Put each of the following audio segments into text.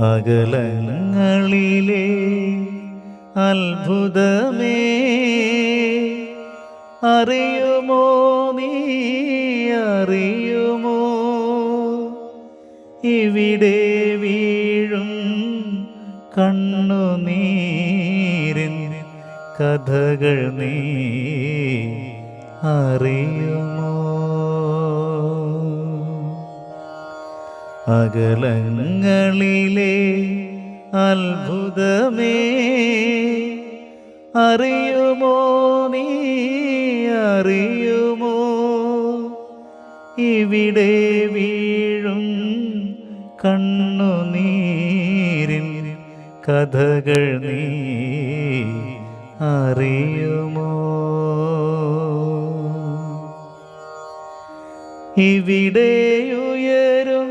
അകലങ്ങളിലെ അത്ഭുതമേ അറിയുമോ നീ അറിയുമോ? ഇവിടെ വീഴും കണ്ണു കണ്ണുനീരിൻ കഥകൾ നീ അറിയുമോ? അകലങ്ങളിലെ അത്ഭുതമേ അറിയുമോ നീ അറിയുമോ? ഇവിടെ വീഴും കണ്ണു കണ്ണുനീരിൻ കഥകൾ നീ അറിയുമോ? ഇവിടെയുയരും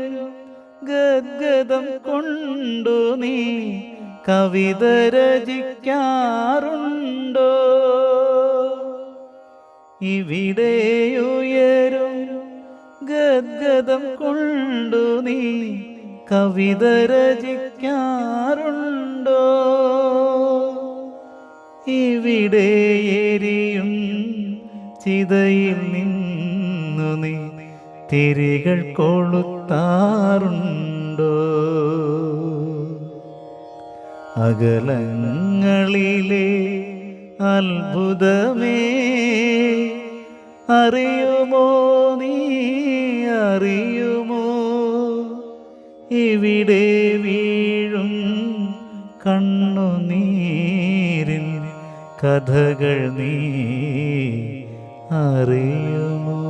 ഗദ്ഗതം കൊണ്ടു നീ കവിത രചിക്കാറുണ്ടോ? ഇവിടെയുയരും ഗദ്ഗതം കൊണ്ടു നീ കവിത രചിക്കാറുണ്ടോ? ഇവിടെ എരിയും ചിതയിൽ നിന്നു നീ തിരികൾ കൊളുത്താറുണ്ടോ. അകലങ്ങളിലെ അത്ഭുതമേ അറിയുമോ നീ അറിയുമോ? ഇവിടെ വീഴും കണ്ണുനീരിൻ കഥകൾ നീ അറിയുമോ?